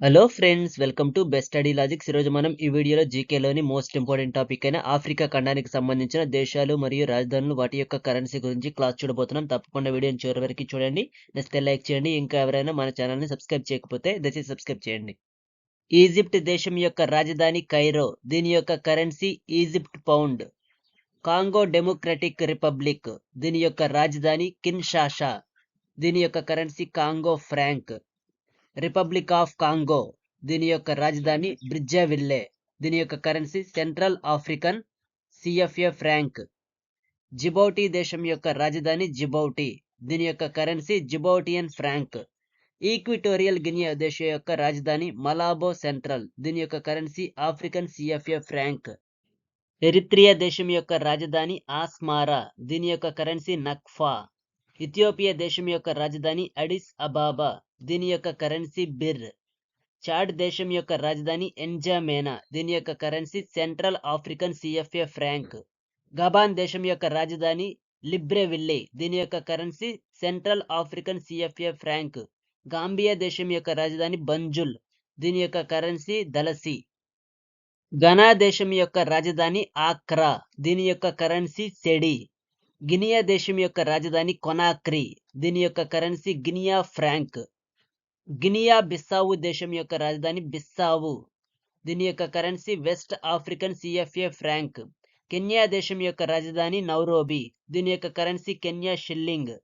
Hello friends welcome to best study logics ఈరోజు మనం ఈ వీడియోలో జీకేలోని మోస్ట్ ఇంపార్టెంట్ టాపిక్ అయిన ఆఫ్రికా ఖండానికి సంబంధించిన దేశాలు మరియు రాజధానులు వాటి యొక్క కరెన్సీ గురించి క్లాస్ చూడబోతున్నాం. తప్పకుండా వీడియోని చివరి వరకు చూడండి. నచ్చితే లైక్ చేయండి. ఇంకా ఎవరైనా మన ఛానల్ని సబ్స్క్రైబ్ చేయకపోతే దయచేసి సబ్స్క్రైబ్ చేయండి. ఈజిప్ట్ దేశం యొక్క రాజధాని కైరో దీని యొక్క currency Egypt pound Congo Democratic Republic దీని యొక్క రాజధాని కిన్షాషా దీని యొక్క currency Congo franc Republic of Congo దీని యొక్క రాజధాని బ్రిడ్జావిల్లే దీని యొక్క currency Central African CFA franc. Djibouti దేశం యొక్క రాజధాని జిబౌటీ దీని యొక్క currency Djiboutian franc. Equatorial Guinea దేశం యొక్క రాజధాని మలాబో సెంట్రల్ దీని యొక్క currency African CFA franc. Eritrea దేశం యొక్క రాజధాని ఆస్మారా దీని యొక్క కరెన్సీ నక్ఫా. ఇథియోపియా దేశం యొక్క రాజధాని అడిస్ అబాబా. దీని యొక్క కరెన్సీ బిర్. చాడ్ దేశం యొక్క రాజధాని ఎన్జామేనా. దీని యొక్క currency Central African CFA franc. Gabon దేశం యొక్క రాజధాని లిబ్రెవిల్లే. దీని యొక్క currency Central African CFA franc. Gambia దేశం యొక్క రాజధాని బంజుల్. దీని యొక్క కరెన్సీ దలసి ఘనా దేశం యొక్క రాజధాని ఆక్రా. దీని యొక్క కరెన్సీ సెడి. గినియా దేశం యొక్క రాజధాని కొనాక్రి. దీని యొక్క currency Guinea franc. Guinea Bissau దేశం యొక్క రాజధాని బిస్సావు. దీని యొక్క currency West African CFA franc. Kenya దేశం యొక్క రాజధాని నౌరోబి. దీని యొక్క కరెన్సీ కెన్యా షిల్లింగ్.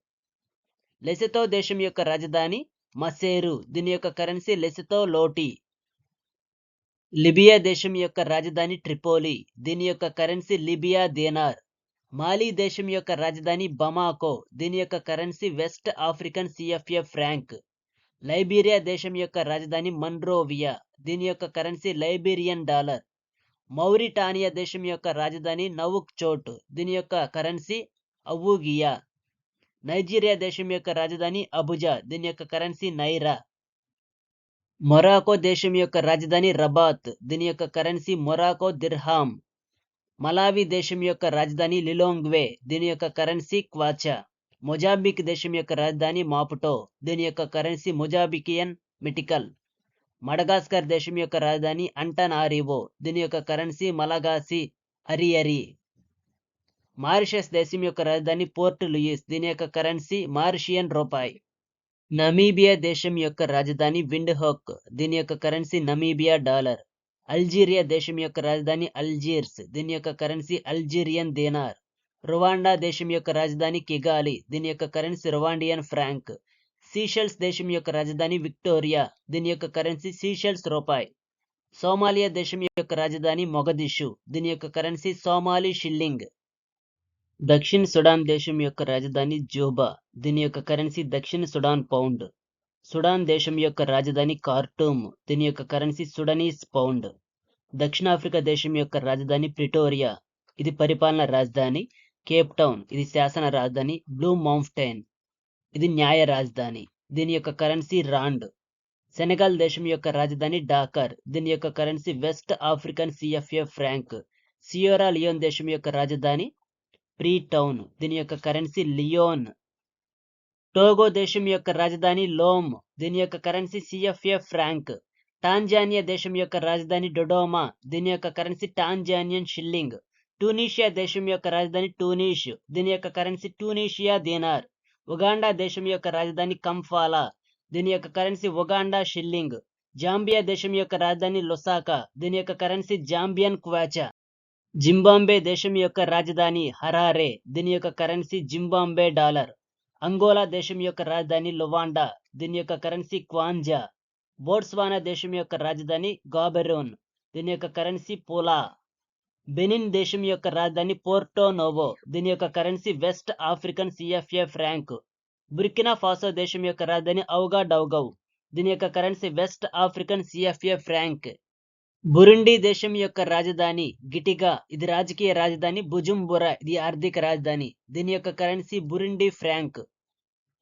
లెసెతో దేశం యొక్క రాజధాని మసేరు. దీని యొక్క కరెన్సీ లెసెతో లోటి. లిబియా దేశం యొక్క రాజధాని ట్రిపోలి. దీని యొక్క కరెన్సీ లిబియా దేనార్. మాలీ దేశం యొక్క రాజధాని బమాకో దీని యొక్క currency West African CFA franc. Liberia దేశం యొక్క రాజధాని మన్రోవియా దీని యొక్క కరెన్సీ లైబీరియన్ డాలర్. మౌరిటానియా దేశం యొక్క రాజధాని నవుక్ చోట్ దీని యొక్క కరెన్సీ అవుగియా నైజీరియా దేశం యొక్క రాజధాని అబుజా దీని యొక్క కరెన్సీ నైరా. మొరాకో దేశం యొక్క రాజధాని రబాత్ దీని యొక్క కరెన్సీ మొరాకో దిర్హామ్. మలావి దేశం యొక్క రాజధాని లిలోంగ్వే దీని యొక్క కరెన్సీ క్వాచా. మొజాంబిక్ దేశం యొక్క రాజధాని మాపుటో దీని యొక్క కరెన్సీ మొజాబికియన్ మిటికల్. మడగాస్కర్ దేశం యొక్క రాజధాని అంటనారివో దీని యొక్క కరెన్సీ మలగాసి అరియరి. మారిషస్ దేశం యొక్క రాజధాని పోర్ట్ లూయిస్ దీని యొక్క కరెన్సీ మారిషియన్ రూపాయి. నమీబియా దేశం యొక్క రాజధాని విండ్హోక్ దీని యొక్క కరెన్సీ నమీబియా డాలర్. అల్జీరియా దేశం యొక్క రాజధాని అల్జీర్స్ దీని యొక్క కరెన్సీ అల్జీరియన్ దేనార్. రువాండా దేశం యొక్క రాజధాని కిగాలి దీని యొక్క కరెన్సీ రువాండియన్ ఫ్రాంక్. సీషెల్స్ దేశం యొక్క రాజధాని విక్టోరియా దీని యొక్క కరెన్సీ సీషెల్స్ రూపాయి. సోమాలియా దేశం యొక్క రాజధాని మొగదిషు దీని యొక్క కరెన్సీ సోమాలి షిల్లింగ్. దక్షిణ సుడాన్ దేశం యొక్క రాజధాని జోబా దీని యొక్క కరెన్సీ దక్షిణ సుడాన్ పౌండ్. సుడాన్ దేశం యొక్క రాజధాని కార్టూమ్ దీని యొక్క కరెన్సీ సుడనీస్ పౌండ్. దక్షిణాఫ్రికా దేశం యొక్క రాజధాని ప్రిటోరియా ఇది పరిపాలన రాజధాని. కేప్ టౌన్ ఇది శాసన రాజధాని. బ్లూ మౌంటైన్ ఇది న్యాయ రాజధాని. దీని యొక్క కరెన్సీ రాండ్. సెనగాల్ దేశం యొక్క రాజధాని డాకర్ దీని యొక్క currency West African CFA franc. Sierra Leone దేశం యొక్క రాజధాని ప్రీ టౌన్ దీని యొక్క కరెన్సీ లియోన్. టోగో దేశం యొక్క రాజధాని లోమ్ దీని యొక్క కరెన్సీ సిఎఫ్ఏ ఫ్రాంక్. టాంజానియా దేశం యొక్క రాజధాని డొడోమా దీని యొక్క కరెన్సీ టాంజానియన్ షిల్లింగ్. టూనీషియా దేశం యొక్క రాజధాని టూనీష్ దీని యొక్క కరెన్సీ టూనీషియా దీనార్. ఉగాండా దేశం యొక్క రాజధాని కంఫాలా దీని యొక్క కరెన్సీ ఉగాండా షిల్లింగ్. జాంబియా దేశం యొక్క రాజధాని లొసాకా దీని యొక్క కరెన్సీ జాంబియన్ క్వాచా. జింబాంబే దేశం యొక్క రాజధాని హరారే దీని యొక్క కరెన్సీ జింబాంబే డాలర్. అంగోలా దేశం యొక్క రాజధాని లువాండా దీని యొక్క కరెన్సీ క్వాంజా బోట్స్వానా దేశం యొక్క రాజధాని గాబెరోన్ దీని యొక్క కరెన్సీ పోలా బెనిన్ దేశం యొక్క రాజధాని పోర్టో నోవో దీని యొక్క currency West African CFA franc Burkina Faso దేశం యొక్క రాజధాని ఔగా డౌగౌ దీని యొక్క currency West African CFA franc. Burundi దేశం యొక్క రాజధాని గిటిగా ఇది రాజకీయ రాజధాని బుజుంబురా ఇది ఆర్థిక రాజధాని. దీని యొక్క కరెన్సీ బురుండి ఫ్రాంక్.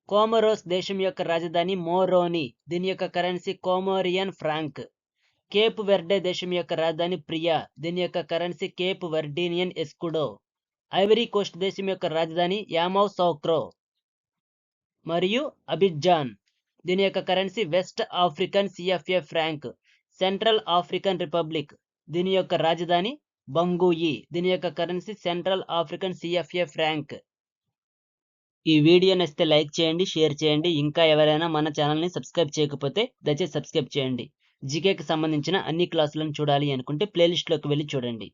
కోమరోస్ దేశం యొక్క రాజధాని మోరోని. దీని యొక్క currency Comorian franc. Cape Verde దేశం యొక్క రాజధాని ప్రియా. దీని యొక్క currency Cape Verdean escudo. Ivory Coast దేశం యొక్క రాజధాని యామౌ సౌక్రో. మరియు అబిజాన్ దీని యొక్క currency West African CFA franc. Central African Republic దీని యొక్క రాజధాని బంగూయి దీని యొక్క currency Central African CFA franc. ఈ వీడియో నచ్చితే లైక్ చేయండి షేర్ చేయండి. ఇంకా ఎవరైనా మన ఛానల్ని సబ్స్క్రైబ్ చేయకపోతే దయచేసి సబ్స్క్రైబ్ చేయండి. జీకేకి సంబంధించిన అన్ని క్లాసులను చూడాలి అనుకుంటే ప్లేలిస్ట్లోకి వెళ్ళి చూడండి.